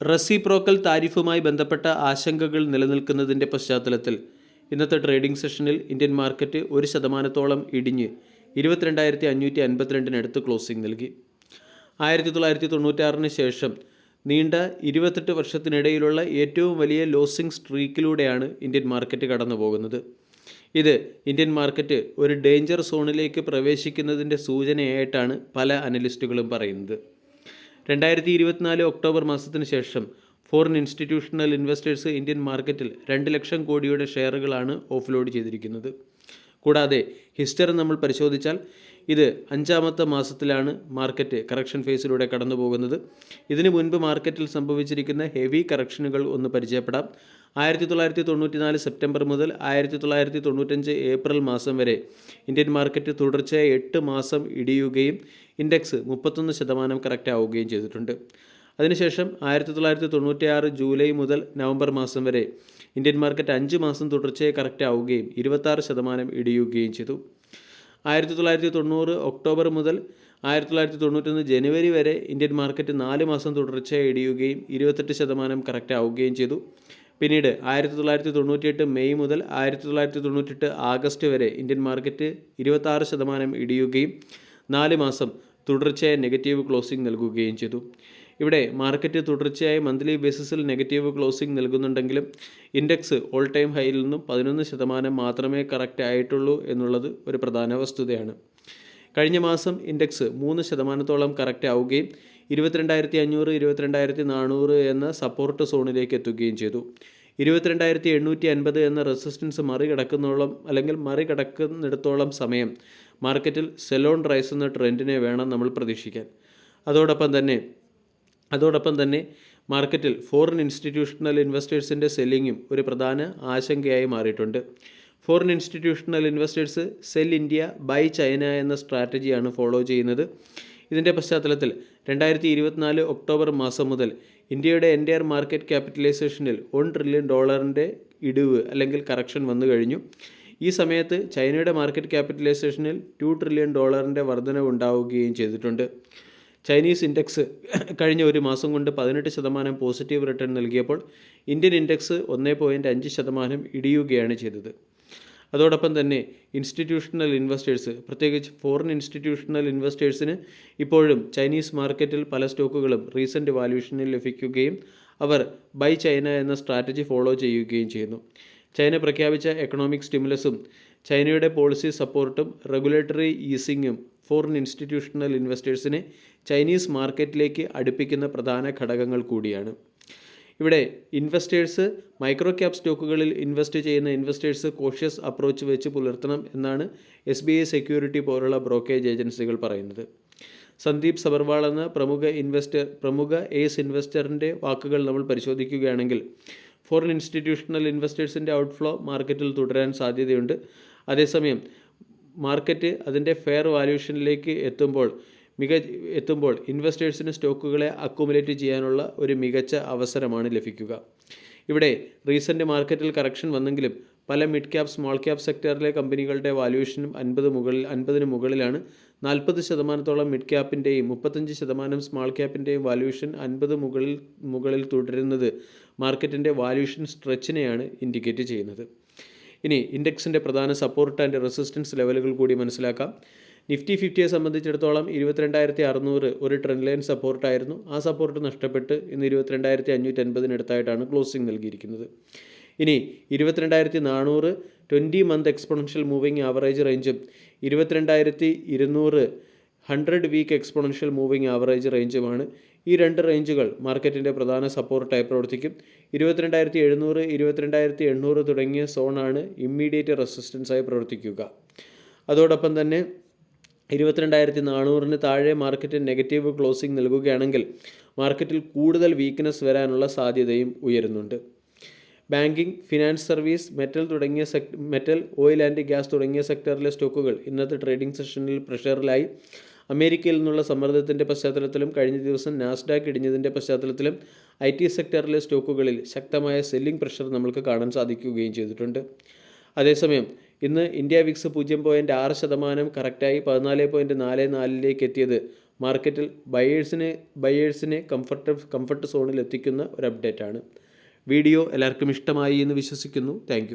Reciprocal താരിഫുമായി ബന്ധപ്പെട്ട ആശങ്കകൾ നിലനിൽക്കുന്നതിന്റെ പശ്ചാത്തലത്തിൽ ഇന്നത്തെ ട്രേഡിംഗ് സെഷനിൽ ഇന്ത്യൻ മാർക്കറ്റ് ഒരു ശതമാനത്തോളം ഇടിഞ്ഞ് ഇരുപത്തിരണ്ടായിരത്തി അഞ്ഞൂറ്റി അൻപത്തിരണ്ടിനടുത്ത് ക്ലോസിംഗ് നൽകി. ആയിരത്തി തൊള്ളായിരത്തി തൊണ്ണൂറ്റാറിന് ശേഷം നീണ്ട ഇരുപത്തെട്ട് വർഷത്തിനിടയിലുള്ള ഏറ്റവും വലിയ ലോസിംഗ് സ്ട്രീക്കിലൂടെയാണ് ഇന്ത്യൻ മാർക്കറ്റ് കടന്നു പോകുന്നത് ഇത് ഇന്ത്യൻ മാർക്കറ്റ് ഒരു ഡേഞ്ചർ സോണിലേക്ക് പ്രവേശിക്കുന്നതിന്റെ സൂചനയായിട്ടാണ് പല അനലിസ്റ്റുകളും പറയുന്നത്. രണ്ടായിരത്തി ഇരുപത്തിനാല് ഒക്ടോബർ മാസത്തിന് ശേഷം ഫോറിൻ ഇൻസ്റ്റിറ്റ്യൂഷണൽ ഇൻവെസ്റ്റേഴ്സ് ഇന്ത്യൻ മാർക്കറ്റിൽ രണ്ട് ലക്ഷം കോടിയുടെ ഷെയറുകളാണ് ഓഫ്ലോഡ് ചെയ്തിരിക്കുന്നത്. കൂടാതെ ഹിസ്റ്ററി നമ്മൾ പരിശോധിച്ചാൽ ഇത് അഞ്ചാമത്തെ മാസത്തിലാണ് മാർക്കറ്റ് കറക്ഷൻ ഫേസിലൂടെ കടന്നു പോകുന്നത് ഇതിനു മുൻപ് മാർക്കറ്റിൽ സംഭവിച്ചിരിക്കുന്ന ഹെവി കറക്ഷനുകൾ ഒന്ന് പരിചയപ്പെടാം. ആയിരത്തി തൊള്ളായിരത്തി തൊണ്ണൂറ്റിനാല് സെപ്റ്റംബർ മുതൽ ആയിരത്തി തൊള്ളായിരത്തി തൊണ്ണൂറ്റഞ്ച് ഏപ്രിൽ മാസം വരെ ഇന്ത്യൻ മാർക്കറ്റ് തുടർച്ചയായി എട്ട് മാസം ഇടിയുകയും ഇൻഡെക്സ് മുപ്പത്തൊന്ന് ശതമാനം കറക്റ്റ് ആവുകയും ചെയ്തിട്ടുണ്ട്. അതിനുശേഷം ആയിരത്തി തൊള്ളായിരത്തി തൊണ്ണൂറ്റിയാറ് ജൂലൈ മുതൽ നവംബർ മാസം വരെ ഇന്ത്യൻ മാർക്കറ്റ് അഞ്ച് മാസം തുടർച്ചയായി കറക്റ്റ് ആവുകയും ഇരുപത്താറ് ശതമാനം ഇടിയുകയും ചെയ്തു. ആയിരത്തി തൊള്ളായിരത്തി തൊണ്ണൂറ് ഒക്ടോബർ മുതൽ ആയിരത്തി തൊള്ളായിരത്തി തൊണ്ണൂറ്റൊന്ന് ജനുവരി വരെ ഇന്ത്യൻ മാർക്കറ്റ് നാല് മാസം തുടർച്ചയായി ഇടിയുകയും ഇരുപത്തെട്ട് ശതമാനം കറക്റ്റ് ആവുകയും ചെയ്തു. പിന്നീട് ആയിരത്തി തൊള്ളായിരത്തി തൊണ്ണൂറ്റിയെട്ട് മെയ് മുതൽ ആയിരത്തി തൊള്ളായിരത്തി തൊണ്ണൂറ്റെട്ട് ആഗസ്റ്റ് വരെ ഇന്ത്യൻ മാർക്കറ്റ് ഇരുപത്താറ് ശതമാനം ഇടിയുകയും നാല് മാസം തുടർച്ചയായ നെഗറ്റീവ് ക്ലോസിംഗ് നൽകുകയും ചെയ്തു. ഇവിടെ മാർക്കറ്റ് തുടർച്ചയായി മന്ത്ലി ബേസിസിൽ നെഗറ്റീവ് ക്ലോസിംഗ് നൽകുന്നുണ്ടെങ്കിലും ഇൻഡെക്സ് ഓൾ ടൈം ഹൈയിൽ നിന്നും പതിനൊന്ന് ശതമാനം മാത്രമേ കറക്റ്റ് ആയിട്ടുള്ളൂ എന്നുള്ളത് ഒരു പ്രധാന വസ്തുതയാണ്. കഴിഞ്ഞ മാസം ഇൻഡെക്സ് മൂന്ന് ശതമാനത്തോളം കറക്റ്റ് ആവുകയും ഇരുപത്തിരണ്ടായിരത്തി അഞ്ഞൂറ് ഇരുപത്തിരണ്ടായിരത്തി നാനൂറ് എന്ന സപ്പോർട്ട് സോണിലേക്ക് എത്തുകയും ചെയ്തു. ഇരുപത്തിരണ്ടായിരത്തി എണ്ണൂറ്റി അൻപത് എന്ന റെസിസ്റ്റൻസ് മറികടക്കുന്നോളം അല്ലെങ്കിൽ മറികടക്കുന്നിടത്തോളം സമയം മാർക്കറ്റിൽ സെലോൺ റൈസ് എന്ന ട്രെൻഡിനെ വേണം നമ്മൾ പ്രതീക്ഷിക്കാൻ. അതോടൊപ്പം തന്നെ അതോടൊപ്പം തന്നെ മാർക്കറ്റിൽ ഫോറിൻ ഇൻസ്റ്റിറ്റ്യൂഷണൽ ഇൻവെസ്റ്റേഴ്സിന്റെ സെല്ലിങ്ങും ഒരു പ്രധാന ആശങ്കയായി മാറിയിട്ടുണ്ട്. Foreign institutional investors sell India buy China എന്ന സ്ട്രാറ്റജിയാണ് ഫോളോ ചെയ്യുന്നത്. ഇതിന്റെ പശ്ചാത്തലത്തിൽ രണ്ടായിരത്തി ഇരുപത്തിനാല് ഒക്ടോബർ മാസം മുതൽ ഇന്ത്യയുടെ എന്റയർ മാർക്കറ്റ് ക്യാപിറ്റലൈസേഷനിൽ വൺ ട്രില്യൺ ഡോളറിന്റെ ഇടിവ് അല്ലെങ്കിൽ കറക്ഷൻ വന്നു കഴിഞ്ഞു. ഈ സമയത്ത് ചൈനയുടെ മാർക്കറ്റ് ക്യാപിറ്റലൈസേഷനിൽ ടു ട്രില്യൺ ഡോളറിന്റെ വർധനവ് ഉണ്ടാവുകയും ചെയ്തിട്ടുണ്ട്. ചൈനീസ് ഇൻഡെക്സ് കഴിഞ്ഞ ഒരു മാസം കൊണ്ട് പതിനെട്ട് ശതമാനം പോസിറ്റീവ് റിട്ടേൺ നൽകിയപ്പോൾ ഇന്ത്യൻ ഇൻഡെക്സ് ഒന്നേ പോയിന്റ് അഞ്ച് ശതമാനം ഇടിയുകയാണ് ചെയ്തത്. അതോടൊപ്പം തന്നെ ഇൻസ്റ്റിറ്റ്യൂഷണൽ ഇൻവെസ്റ്റേഴ്സ് പ്രത്യേകിച്ച് ഫോറിൻ ഇൻസ്റ്റിറ്റ്യൂഷണൽ ഇൻവെസ്റ്റേഴ്സിന് ഇപ്പോഴും ചൈനീസ് മാർക്കറ്റിൽ പല സ്റ്റോക്കുകളും റീസെന്റ് വാല്യൂഷനിൽ ലഭിക്കുകയും അവർ ബൈ ചൈന എന്ന സ്ട്രാറ്റജി ഫോളോ ചെയ്യുകയും ചെയ്യുന്നു. ചൈന പ്രഖ്യാപിച്ച എക്കണോമിക് സ്റ്റിമുലസും ചൈനയുടെ പോളിസി സപ്പോർട്ടും റെഗുലേറ്ററി ഈസിങ്ങും ഫോറിൻ ഇൻസ്റ്റിറ്റ്യൂഷണൽ ഇൻവെസ്റ്റേഴ്സിനെ ചൈനീസ് മാർക്കറ്റിലേക്ക് അടുപ്പിക്കുന്ന പ്രധാന ഘടകങ്ങൾ കൂടിയാണ്. ഇവിടെ ഇൻവെസ്റ്റേഴ്സ് മൈക്രോ ക്യാപ് സ്റ്റോക്കുകളിൽ ഇൻവെസ്റ്റ് ചെയ്യുന്ന ഇൻവെസ്റ്റേഴ്സ് കോഷ്യസ് അപ്രോച്ച് വെച്ച് പുലർത്തണം എന്നാണ് എസ് ബി ഐ സെക്യൂരിറ്റി പോലുള്ള ബ്രോക്കേജ് ഏജൻസികൾ പറയുന്നത്. സന്ദീപ് സബർവാൾ എന്ന പ്രമുഖ ഇൻവെസ്റ്റർ പ്രമുഖ ഏസ് ഇൻവെസ്റ്ററിന്റെ വാക്കുകൾ നമ്മൾ പരിശോധിക്കുകയാണെങ്കിൽ ഫോറിൻ ഇൻസ്റ്റിറ്റ്യൂഷണൽ ഇൻവെസ്റ്റേഴ്സിന്റെ ഔട്ട്ഫ്ലോ മാർക്കറ്റിൽ തുടരാൻ സാധ്യതയുണ്ട്. അതേസമയം മാർക്കറ്റ് അതിന്റെ ഫെയർ വാല്യൂഷനിലേക്ക് എത്തുമ്പോൾ മിക എത്തുമ്പോൾ ഇൻവെസ്റ്റേഴ്സിന് സ്റ്റോക്കുകളെ അക്കുമുലേറ്റ് ചെയ്യാനുള്ള ഒരു മികച്ച അവസരമാണ് ലഭിക്കുക. ഇവിടെ റീസെന്റ് മാർക്കറ്റിൽ കറക്ഷൻ വന്നെങ്കിലും പല മിഡ് ക്യാപ് സ്മോൾ ക്യാപ് സെക്ടറിലെ കമ്പനികളുടെ വാല്യൂഷനും അൻപത് മുകളിൽ അൻപതിന് മുകളിലാണ്. നാൽപ്പത് ശതമാനത്തോളം മിഡ് ക്യാപ്പിന്റെയും മുപ്പത്തഞ്ച് ശതമാനം സ്മോൾ ക്യാപ്പിന്റെയും വാല്യൂഷൻ അൻപത് മുകളിൽ മുകളിൽ തുടരുന്നത് മാർക്കറ്റിന്റെ വാല്യൂഷൻ സ്ട്രെച്ചിനെയാണ് ഇൻഡിക്കേറ്റ് ചെയ്യുന്നത്. ഇനി ഇൻഡെക്സിന്റെ പ്രധാന സപ്പോർട്ട് ആൻഡ് റെസിസ്റ്റൻസ് ലെവലുകൾ കൂടി മനസ്സിലാക്കാം. നിഫ്റ്റി ഫിഫ്റ്റിയെ സംബന്ധിച്ചിടത്തോളം ഇരുപത്തിരണ്ടായിരത്തി അറുന്നൂറ് ഒരു ട്രെൻഡ് ലൈൻ സപ്പോർട്ടായിരുന്നു ആ സപ്പോർട്ട് നഷ്ടപ്പെട്ട് ഇന്ന് ഇരുപത്തിരണ്ടായിരത്തി അഞ്ഞൂറ്റി അൻപതിനടുത്തായിട്ടാണ് ക്ലോസിംഗ് നൽകിയിരിക്കുന്നത്. ഇനി ഇരുപത്തിരണ്ടായിരത്തി നാനൂറ് twenty month exponential moving average റേഞ്ചും ഇരുപത്തിരണ്ടായിരത്തി ഇരുന്നൂറ് hundred week exponential moving average റേഞ്ചുമാണ് ഈ രണ്ട് റേഞ്ചുകൾ മാർക്കറ്റിന്റെ പ്രധാന സപ്പോർട്ടായി പ്രവർത്തിക്കും. ഇരുപത്തിരണ്ടായിരത്തി എഴുന്നൂറ് ഇരുപത്തിരണ്ടായിരത്തി എണ്ണൂറ് തുടങ്ങിയ സോണാണ് ഇമ്മീഡിയറ്റ് റെസിസ്റ്റൻസായി പ്രവർത്തിക്കുക. അതോടൊപ്പം തന്നെ ഇരുപത്തിരണ്ടായിരത്തി നാനൂറിന് താഴെ മാർക്കറ്റ് നെഗറ്റീവ് ക്ലോസിംഗ് നൽകുകയാണെങ്കിൽ മാർക്കറ്റിൽ കൂടുതൽ വീക്ക്നെസ് വരാനുള്ള സാധ്യതയും ഉയരുന്നുണ്ട്. ബാങ്കിംഗ് ഫിനാൻസ് സർവീസ് മെറ്റൽ തുടങ്ങിയ sec metal oil and gas തുടങ്ങിയ സെക്ടറിലെ സ്റ്റോക്കുകൾ ഇന്നത്തെ ട്രേഡിംഗ് സെഷനിൽ പ്രഷറിലായി അമേരിക്കയിൽ നിന്നുള്ള സമ്മർദ്ദത്തിന്റെ പശ്ചാത്തലത്തിലും കഴിഞ്ഞ ദിവസം നാസ്ഡാക്ക് ഇടിഞ്ഞതിന്റെ പശ്ചാത്തലത്തിലും ഐ ടി സെക്ടറിലെ സ്റ്റോക്കുകളിൽ ശക്തമായ സെല്ലിംഗ് പ്രഷർ നമ്മൾക്ക് കാണാൻ സാധിക്കുകയും ചെയ്തിട്ടുണ്ട്. അതേസമയം ഇന്ന് ഇന്ത്യ വിക്സ് പൂജ്യം പോയിന്റ് ആറ് ശതമാനം കറക്റ്റായി പതിനാല് പോയിന്റ് നാല് നാലിലേക്ക് എത്തിയത് മാർക്കറ്റിൽ ബയേഴ്സിനെ ബയേഴ്സിനെ കംഫർട്ട് കംഫർട്ട് സോണിൽ എത്തിക്കുന്ന ഒരു അപ്ഡേറ്റ് ആണ്. വീഡിയോ എല്ലാവർക്കും ഇഷ്ടമായി എന്ന് വിശ്വസിക്കുന്നു. താങ്ക്